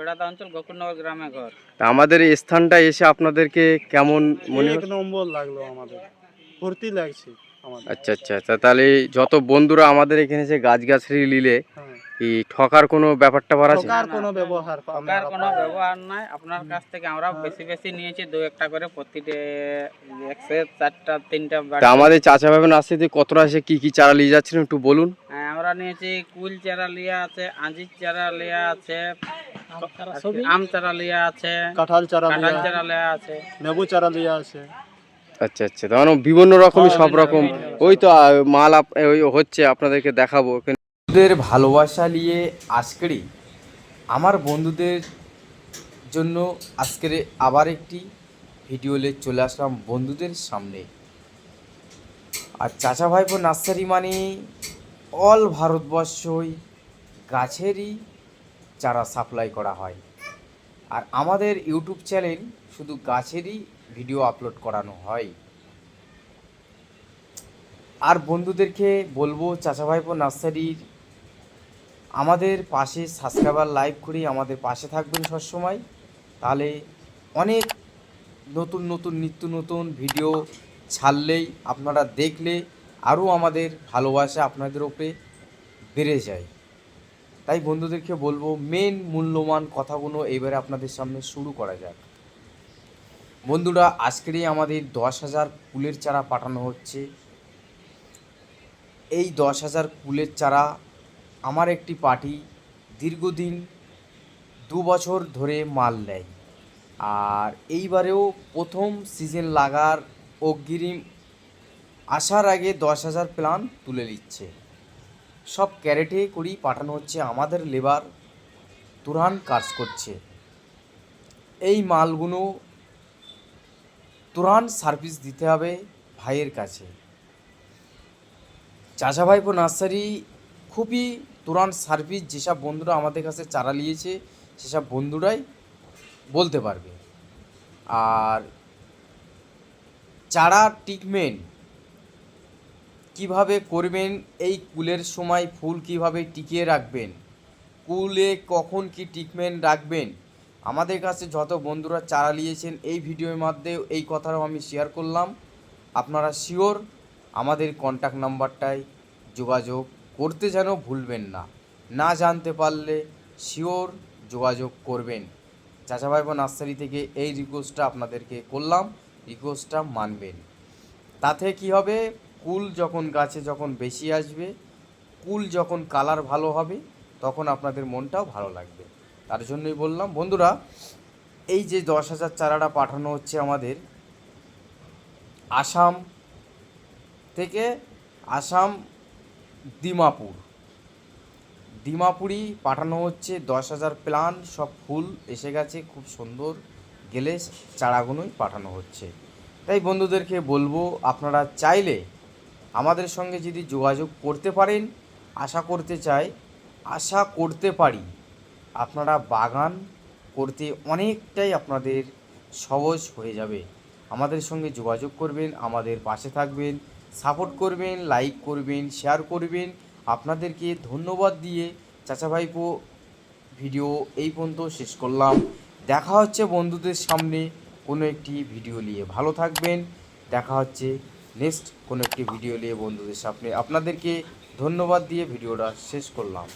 বেড়াদা অঞ্চল গোকুলনগর গ্রামে ঘর। তা আমাদের এই স্থানটা এসে আপনাদেরকে কেমন মনে এক হচ্ছে? নম্বর লাগল আমাদের। ফুর্তি লাগছে আমাদের। আচ্ছা আচ্ছা। তাহলে যত বন্ধুরা আমাদের এখানে এসে গাছ গাছড়ি নিলে হ্যাঁ। এই ঠকার কোনো ব্যাপারটা পার আছে? ঠকার কোনো ব্যবহার টাকার আপনারা কোনো ব্যবহার নাই। আপনার কাছ থেকে আমরা বেশি বেশি নিয়েছি দু একটা করে প্রতিটা একশো চারটা তিনটা তা বাড়ি। আমাদের চাচা ভাবে নার্সারিতে কতটা এসে কি কি চারা নিয়ে যাচ্ছিলেন একটু বলুন। হ্যাঁ, আমরা নিয়েছি কুল চারা লিয়া আছে আঞ্জির চারা লিয়া আছে আম চারা লিয়া আছে কাঁঠাল চারা কাঁঠাল লিয়া। চারা লিয়া আছে। নেবু চারা লিয়া আছে। আচ্ছা আচ্ছা তার মানে বিভিন্ন রকমই সব রকম। ওই তো মাল আপ- ওই হচ্ছে আপনাদেরকে দেখাবো। বন্ধুদের ভালোবাসা নিয়ে আজকেরই আমার বন্ধুদের জন্য আজকের আবার একটি ভিডিও নিয়ে চলে আসলাম বন্ধুদের সামনে। আর চাচা ভাইপো নার্সারি মানে অল ভারতবর্ষই গাছেরই চারা সাপ্লাই করা হয়। আর আমাদের ইউটিউব চ্যানেল শুধু গাছেরই ভিডিও আপলোড করানো হয়। আর বন্ধুদেরকে বলব চাচা ভাইপো নার্সারির আমাদের পাশে সাবস্ক্রাইবার লাইভ করে আমাদের পাশে থাকবেন সবসময়। তাহলে অনেক নতুন নতুন, নিত্য নতুন ভিডিও ছাড়লেই আপনারা দেখলে আরও আমাদের ভালোবাসা আপনাদের ওপরে বেড়ে যায়। তাই বন্ধুদেরকে বলব মেন মূল্যবান কথাগুলো এবারে আপনাদের সামনে শুরু করা যাক। বন্ধুরা, আজকেরই আমাদের দশ হাজার ফুলের চারা পাঠানো হচ্ছে। এই দশ হাজার ফুলের চারা আমার একটি পার্টি দীর্ঘদিন দু বছর ধরে মাল নেয়। আর এইবারেও প্রথম সিজন লাগার অগ্রিম আসার আগে দশ হাজার প্ল্যান তুলে নিচ্ছে। সব ক্যারেটে করেই পাঠানো হচ্ছে, আমাদের লেবার তুরান কাজ করছে। এই মালগুলো তুরান সার্ভিস দিতে হবে ভাইয়ের কাছে। চাচা ভাইপো নার্সারি খুবই তুরান সার্ভিস, যেসব বন্ধুরা আমাদের কাছে চারা নিয়েছে, সেসব বন্ধুরাই বলতে পারবে। আর চারা ট্রিটমেন্ট কীভাবে করবেন, এই কুলের সময় ফুল কীভাবে টিকিয়ে রাখবেন, কুলে কখন কি ট্রিটমেন্ট রাখবেন, আমাদের কাছে যত বন্ধুরা চারা নিয়েছেন, এই ভিডিওর মধ্যে এই কথাটাও আমি শেয়ার করলাম। আপনারা শিওর আমাদের কন্ট্যাক্ট নাম্বারটায় যোগাযোগ করতে যেন ভুলবেন না। না জানতে পারলে শিওর যোগাযোগ করবেন। চাচা ভাইপো নার্সারি থেকে এই রিকোয়েস্টটা আপনাদেরকে করলাম রিকোয়েস্টটা মানবেন। তাতে কি হবে? কুল যখন গাছে যখন বেশি আসবে, কুল যখন কালার ভালো হবে, তখন আপনাদের মনটাও ভালো লাগবে। তার জন্যই বললাম, বন্ধুরা, এই যে দশ হাজার চারাটা পাঠানো হচ্ছে আমাদের, আসাম থেকে আসাম দিমাপুর দিমাপুরি পাঠানো হচ্ছে, দশ হাজার প্লান, সব ফুল এসে গেছে, খুব সুন্দর গেলে চারাগুলোই পাঠানো হচ্ছে। তাই বন্ধুদেরকে বলব, আপনারা চাইলে আমাদের সঙ্গে যদি যোগাযোগ করতে পারেন, আশা করতে চাই, আশা করতে পারি আপনারা বাগান করতে অনেকটাই আপনাদের সহজ হয়ে যাবে। আমাদের সঙ্গে যোগাযোগ করবেন, আমাদের পাশে থাকবেন, সাপোর্ট করবেন, লাইক করবেন, শেয়ার করবেন। আপনাদেরকে ধন্যবাদ দিয়ে চাচা ভাইপো ভিডিও এই পর্যন্ত শেষ করলাম। দেখা হচ্ছে বন্ধুদের সামনে কোনো একটি ভিডিও নিয়ে। ভালো থাকবেন, দেখা হচ্ছে নেক্সট কোনো একটি ভিডিও নিয়ে বন্ধুদের সামনে আপনাদেরকে ধন্যবাদ দিয়ে ভিডিওটা শেষ করলাম।